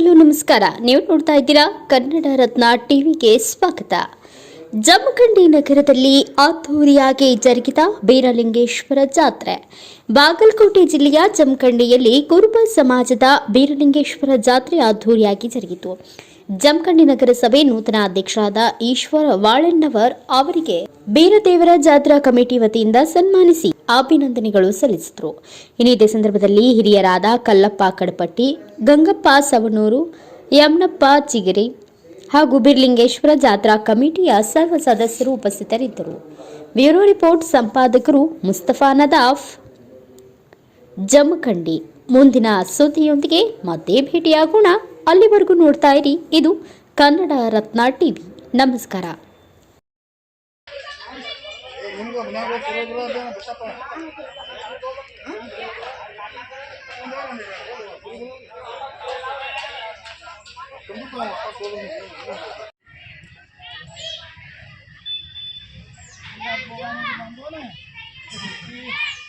Hello, ನಮಸ್ಕಾರ. ನೀವು ನೋಡ್ತಾ ಇದ್ದೀರಾ ಕನ್ನಡ ರತ್ನ ಟಿವಿಗೆ ಸ್ವಾಗತ. ಜಮಖಂಡಿ ನಗರದಲ್ಲಿ ಅದ್ದೂರಿಯಾಗಿ ಜರುಗಿದ ಬೀರಲಿಂಗೇಶ್ವರ ಜಾತ್ರೆ. ಬಾಗಲಕೋಟೆ ಜಿಲ್ಲೆಯ ಜಮಖಂಡಿಯಲ್ಲಿ ಕುರುಬ ಸಮಾಜದ ಬೀರಲಿಂಗೇಶ್ವರ ಜಾತ್ರೆ ಅದ್ದೂರಿಯಾಗಿ ಜರುಗಿತು. ಜಮಖಂಡಿ ನಗರಸಭೆ ನೂತನ ಅಧ್ಯಕ್ಷರಾದ ಈಶ್ವರ ವಾಳಣ್ಣವರ್ ಅವರಿಗೆ ಬೀರದೇವರ ಜಾತ್ರಾ ಕಮಿಟಿ ವತಿಯಿಂದ ಸನ್ಮಾನಿಸಿ ಅಭಿನಂದನೆಗಳು ಸಲ್ಲಿಸಿದರು. ಇನ್ನು ಇದೇ ಸಂದರ್ಭದಲ್ಲಿ ಹಿರಿಯರಾದ ಕಲ್ಲಪ್ಪ ಕಡಪಟ್ಟಿ, ಗಂಗಪ್ಪ ಸವಣೂರು, ಯಮ್ನಪ್ಪ ಚಿಗಿರಿ ಹಾಗೂ ಬಿರ್ಲಿಂಗೇಶ್ವರ ಜಾತ್ರಾ ಕಮಿಟಿಯ ಸರ್ವ ಸದಸ್ಯರು ಉಪಸ್ಥಿತರಿದ್ದರು. ಬ್ಯೂರೋ ರಿಪೋರ್ಟ್ ಸಂಪಾದಕರು ಮುಸ್ತಫಾ ನದಾಫ್, ಜಮಖಂಡಿ. ಮುಂದಿನ ಸುದ್ದಿಯೊಂದಿಗೆ ಮತ್ತೆ ಭೇಟಿಯಾಗೋಣ. ಅಲ್ಲಿವರೆಗೂ ನೋಡ್ತಾ ಇರಿ. ಇದು ಕನ್ನಡ ರತ್ನ ಟಿವಿ. ನಮಸ್ಕಾರ. Tunggu, menang, pura pura dia besar apa? Tuh,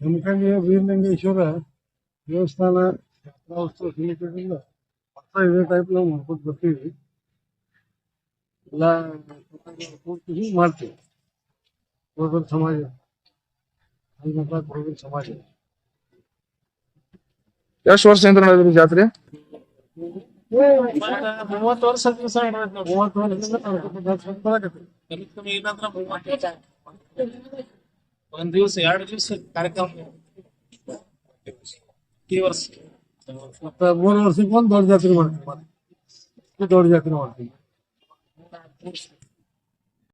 ಜಮಖಂಡಿಯ ವೀರಲಿಂಗೇಶ್ವರ ದೇವಸ್ಥಾನ ಯಾತ್ರಾವಸ್ತು ಸಮಿತಿಯಿಂದ ಹೊಸ ಇದೇ ಟೈಪ್ ನಾವು ಮಾಡ್ಕೊತ ಬರ್ತೀವಿ ಎಲ್ಲ ಪೂರ್ತಿ ಮಾಡ್ತೀವಿ ಕುರುಬರ ಸಮಾಜ ಹನುಮಂತ ಕುರುಬರ ಸಮಾಜ ಎಷ್ಟು ವರ್ಷದಿಂದ ನಡೆದ್ರಿ ಜಾತ್ರೆ ಮೂವತ್ತು ವರ್ಷ ದಿವಸ ಮೂವತ್ತು ವರ್ಷ ಒಂದ್ ದಿವಸ ಎರಡು ದಿವಸ ಕಾರ್ಯಕ್ರಮ ಈ ವರ್ಷ ಮತ್ತೆ ಮೂರು ವರ್ಷಕ್ಕೆ ಒಂದು ದೊಡ್ಡ ಜಾತ್ರೆ ಮಾಡ್ತೀವಿ ಮತ್ತೆ ದೊಡ್ಡ ಜಾತ್ರೆ ಮಾಡ್ತೀವಿ